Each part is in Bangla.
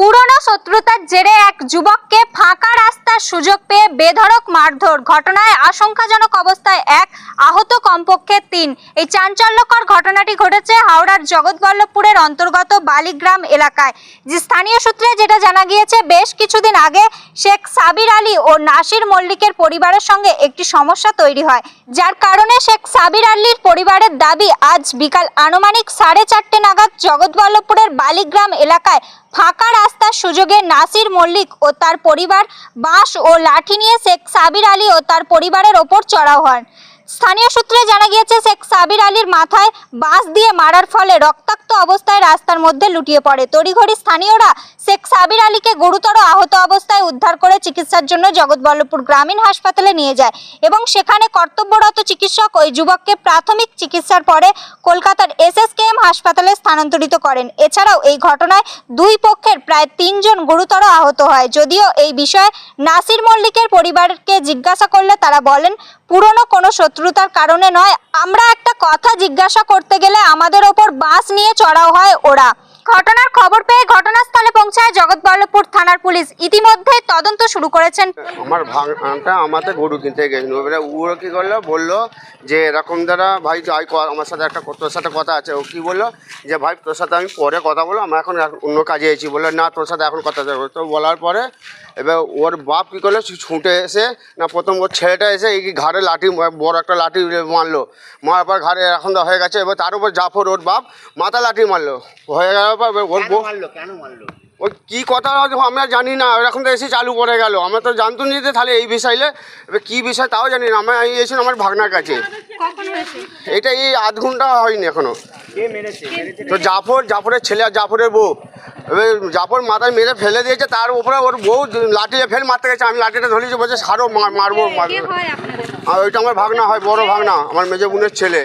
পুরনো শত্রুতার জেরে এক যুবককে ফাঁকা রাস্তার সুযোগ পেয়ে বেধড়ক মারধর। ঘটনায় আশঙ্কাজনক অবস্থায় এক আহত কমপক্ষে তিন। এই চাঞ্চল্যকর ঘটনাটি ঘটেছে হাওড়ার জগৎবল্লভপুরের অন্তর্গত বালিগ্রাম এলাকায়। যে স্থানীয় সূত্রে যেটা জানা গিয়েছে, বেশ কিছুদিন আগে শেখ সাবির আলী ও নাসির মল্লিকের পরিবারের সঙ্গে একটি সমস্যা তৈরি হয়। যার কারণে শেখ সাবির আলীর পরিবারের দাবি, আজ বিকাল আনুমানিক সাড়ে চারটে নাগাদ জগৎবল্লভপুরের বালিগ্রাম এলাকায় ফাঁকা রাস্তার সুযোগে নাসির মল্লিক ও তার পরিবার বাঁশ ও লাঠি নিয়ে শেখ সাবির আলী ও তার পরিবারের ওপর চড়াও হন। স্থানীয় সূত্রে জানা গিয়েছে, শেখ সাবির আলীর মাথায় বাঁশ দিয়ে মারার ফলে রক্তাক্ত অবস্থায় রাস্তার মধ্যে লুটিয়ে পড়ে। তড়িঘড়ি স্থানীয়রা শেখ সাবির আলীকে গুরুতর আহত অবস্থায় উদ্ধার করে চিকিৎসার জন্য জগৎবল্লভপুর গ্রামীণ হাসপাতালে নিয়ে যায় এবং সেখানে কর্তব্যরত চিকিৎসক ওই যুবককে প্রাথমিক চিকিৎসার পরে কলকাতার এসএসকেএম হাসপাতালে স্থানান্তরিত করেন। এছাড়াও এই ঘটনায় দুই পক্ষের প্রায় তিনজন গুরুতর আহত হয়। যদিও এই বিষয়ে নাসির মল্লিকের পরিবারকে জিজ্ঞাসা করলে তারা বলেন, পুরনো কোনো শত্রুতার কারণে নয়, আমরা একটা কথা জিজ্ঞাসা করতে গেলে আমাদের ওপর বাস নিয়ে চড়াও হয় ওরা। ঘটনার খবর পেয়ে ঘটনাস্থলে পৌঁছায় জগৎবল্লভপুর থানার পুলিশ। ইতিমধ্যে তদন্ত শুরু করেছেন। আমার ভাঙটা আমাদের গরু কিনতে গেছিল। এবারে ওরা কী করল? বলল যে এরকম দ্বারা ভাই কর আমার সাথে একটা তোর সাথে কথা আছে। ও কী বলল? যে ভাই তোর সাথে আমি পরে কথা বলব, আমরা এখন অন্য কাজে এসেছি বলল, না, তোর সাথে এখন কথা যাব তো বলার পরে এবার ওর বাপ কী করল? ছুটে এসে, না, প্রথম ওর ছেলেটা এসে এই ঘাড়ে লাঠি, বড় একটা লাঠি মারলো। মারার পর ঘাড়ে এখন হয়ে গেছে। এবার তার উপর জাফর ওর বাপ মাথা লাঠি মারলো। হয়ে গেল পর এবার ওর মারলো কেন মারলো? ওই কী কথা হয়তো আমরা জানি না এরকম তো এসে চালু করে গেল। আমরা তো জানতো নি যে তাহলে এই বিষয়ে এবার কী বিষয় তাও জানি না। আমরা এসেছি আমার ভাগনার কাছে। এটা এই আধ ঘণ্টা হয়নি এখনও। কে মেরেছে? মেরেছে তো জাফর জাফরের ছেলে আর জাফরের বউ। এবার জাফর মাথায় মেরে ফেলে দিয়েছে তার উপরে ওর বউ লাঠি ফেল মারতে গেছে। আমি লাঠিটা ধরেছি বলছে সারো মারবো মারবো। আর ওইটা আমার ভাগনা হয় বড় ভাগনা আমার মেজো বোনের ছেলে।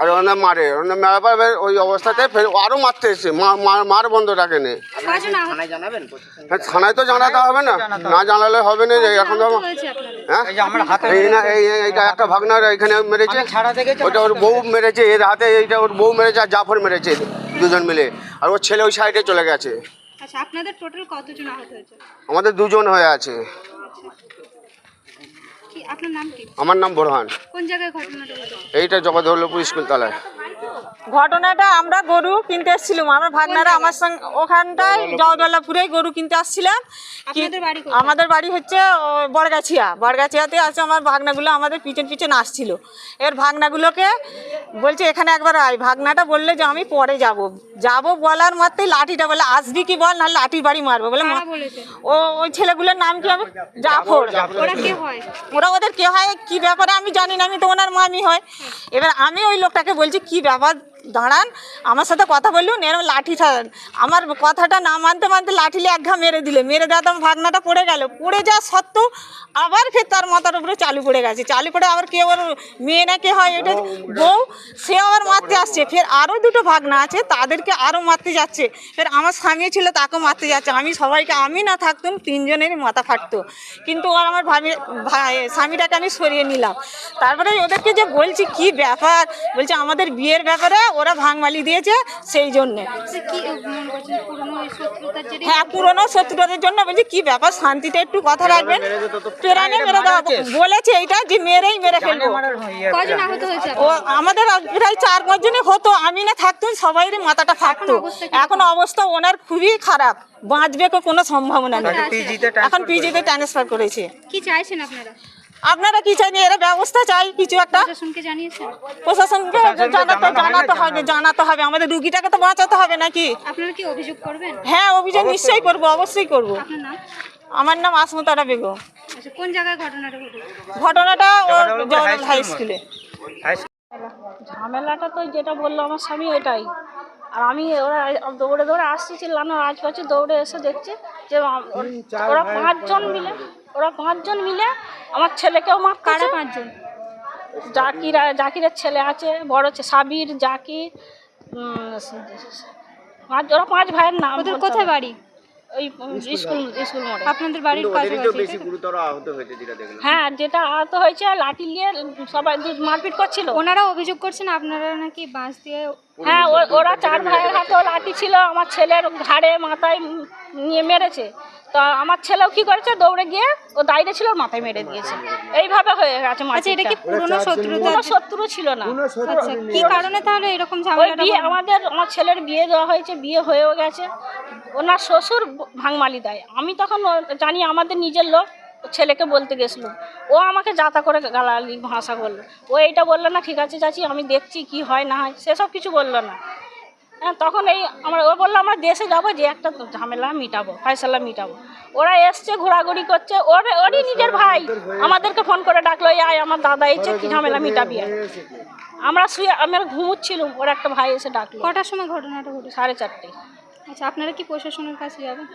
আর ওনার মারে। ওনার মারার ওই অবস্থাতে ফের আরও মারতে এসছে মার বন্ধ রাখেনি থানায় জানাবেন? হ্যাঁ, থানায় তো জানাতে হবে না। না জানালে হবে না যে এখন তো হ্যাঁ? এই না এই এই- এইটা একটা ভাগনার এখানে মেরেছে। ওটা ওর বউ মেরেছে এর হাতে এইটা ওর বউ মেরেছে আর জাফর মেরেছে দুজন মিলে। আর ওর ছেলে ওই সাইডে চলে গেছে। আচ্ছা আপনাদের টোটাল কতজন আহত হয়েছে? আমাদের দুজন হয়ে আছে। আপনার নাম কি? আমার নাম বোরহান। কোন জায়গায় ঘটনাটা এইটা জগদলপুর স্কুল তলায়। ঘটনাটা আমরা গরু কিনতে এসেছিলাম। আমার ভাগনারা আমার সঙ্গে ওখানটায় জগদল্লাপুরেই গরু কিনতে আসছিলাম? আমাদের বাড়ি হচ্ছে ও, বড়গাছিয়া। বড়গাছিয়াতে আছে আমার ভাগনাগুলো আমাদের পিছন পিছন আসছিল। এর ভাগনাগুলোকে বলছে এখানে একবার আয়। ভাগনাটা বললে যে আমি পরে যাব। যাব বলার মাত্রই লাঠিটা বলে আসবি কি বল না লাঠির বাড়ি মারবো। বলে ও ওই ছেলেগুলোর নাম কি হবে? জাফর। ওরা ওরা ওদের কে হয়? কি ব্যাপারে আমি জানি না আমি তো ওনার মামি হয়। এবার আমি ওই লোকটাকে বলছি কি ব্যাপার দাঁড়ান, আমার সাথে কথা বললুন এরকম লাঠি আমার কথাটা না মানতে মানতে লাঠিলে এক ঘা মেরে দিলে, মেরে দেওয়া তো ভাগনাটা পড়ে গেল। পড়ে যাওয়া সত্ত্বেও আবার ফের তার মাথার উপরে চালু পড়ে গেছে। চালু করে আবার কে ওর মেয়ে না কে হয়, এটা বউ, সে আবার মারতে আসছে। ফের আরও দুটো ভাগনা আছে, তাদেরকে আরও মারতে যাচ্ছে। ফের আমার স্বামী ছিল তাকেও মারতে যাচ্ছে। আমি সবাইকে, আমি না থাকতাম, তিনজনেরই মাথা ফাটতো। কিন্তু ওর আমার ভাবি স্বামীটাকে আমি সরিয়ে নিলাম। তারপরে ওদেরকে যে বলছি, কি ব্যাপার? বলছে, আমাদের বিয়ের ব্যাপারে ওরা ভাঙমালি দিয়েছে সেই জন্যে। মনে হ্যাঁ পুরনো শত্রুতাদের জন্য বলছি কি ব্যাপার? শান্তিতে একটু কথা রাখবেন। প্রাণে মেরে দেওয়া বলেছে। এইটা যে মেরেই মেরে ফেলব। কজন ও আমাদের প্রায় চার পাঁচ জনই হতো। আমি না থাকতুম সবাইরই মাথাটা ফাটতো। কি? এখন অবস্থা ওনার খুবই খারাপ। বাঁচবে কোনো সম্ভাবনা নেই। এখন পিজিতে ট্রান্সফার করেছে। কি চাইছেন আপনারা? আপনারা কি চাইনি এরা ব্যবস্থা চাই কিছু একটা। প্রশাসনকে জানাতে জানাতে হবে জানাতে হবে। আমাদের রুগীটাকে তো বাঁচাতে হবে নাকি? আপনারা কি অভিযোগ করবেন? হ্যাঁ অভিযোগ নিশ্চয়ই করব অবশ্যই করব। আমার নাম আসমতারা বেগম। আচ্ছা কোন জায়গায় ঘটনাটা ঘটনাটা হাই স্কুলে ঝামেলাটা তো যেটা বলল আমার স্বামী ওইটাই। আর আমি ওরা দৌড়ে দৌড়ে আসতেছিলাম আজ পাচ্ছে দৌড়ে এসে দেখছি যে ওরা পাঁচজন মিলে ওরা পাঁচজন মিলে আমার ছেলেকেও মার কারা পাঁচজন? জাকির জাকিরের ছেলে আছে বড় সাবির জাকির পাঁচ ওরা পাঁচ ভাইয়ের নাম ওদের কোথায় বাড়ি? ওই স্কুল স্কুল মোড়ে। আপনাদের বাড়ির ওদেরই বেশি গুরুতর আহত হয়েছে যেটা দেখলাম। হ্যাঁ যেটা আহত হয়েছে লাঠি নিয়ে সবাই মারপিট করছিল। ওনারা অভিযোগ করছেন আপনারা নাকি বাঁশ দিয়ে হ্যাঁ ও- ওরা চার ভাইয়ের হাতেও লাঠি ছিল আমার ছেলের ঘাড়ে মাথায় নিয়ে মেরেছে। তা আমার ছেলেও কি করেছে দৌড়ে গিয়ে ও দাঁড়িয়ে ছিল মাথায় মেরে দিয়েছে। এইভাবে হয়ে গেছে আচ্ছা এটা কি পুরনো শত্রুতা? কোনো শত্রু ছিল না। আচ্ছা কি কারণে তাহলে এরকম ওই ঝামেলাটা বিয়ে আমাদের আমার ছেলের বিয়ে দেওয়া হয়েছে বিয়ে হয়েও গেছে। ওনার শ্বশুর ভাঙমালি দেয়। আমি তখন জানি আমাদের নিজের লোক ছেলেকে বলতে গেছিল। ও আমাকে যাতা করে গালালি ভাষা বলল। ও এইটা বলল না ঠিক আছে চাচি আমি দেখছি কি হয় না হয়। সেসব কিছু বলল না। হ্যাঁ তখন এই আমরা ও বলল আমরা দেশে যাব যে একটা ঝামেলা মিটাবো ফয়সালা মিটাবো। ওরা এসছে ঘোরাঘুরি করছে। ওর ওরই নিজের ভাই আমাদেরকে ফোন করে ডাকলো "এই আয় আমার দাদা এসছে কি ঝামেলা মিটাবি আর?" আমরা শুয়ে আমরা ঘুমুচ্ছিলাম ওর একটা ভাই এসে ডাকলো। কটার সময় ঘটনাটা ঘটেছে? সাড়ে চারটে। আচ্ছা আপনারা কি প্রশাসনের কাছে যাবেন?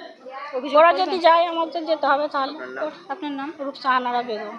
অভিযোগ ওরা করবেন? যদি যায় আমাদের যেতে হবে তাহলে। আপনার নাম? রূপসাহানারা বেগম।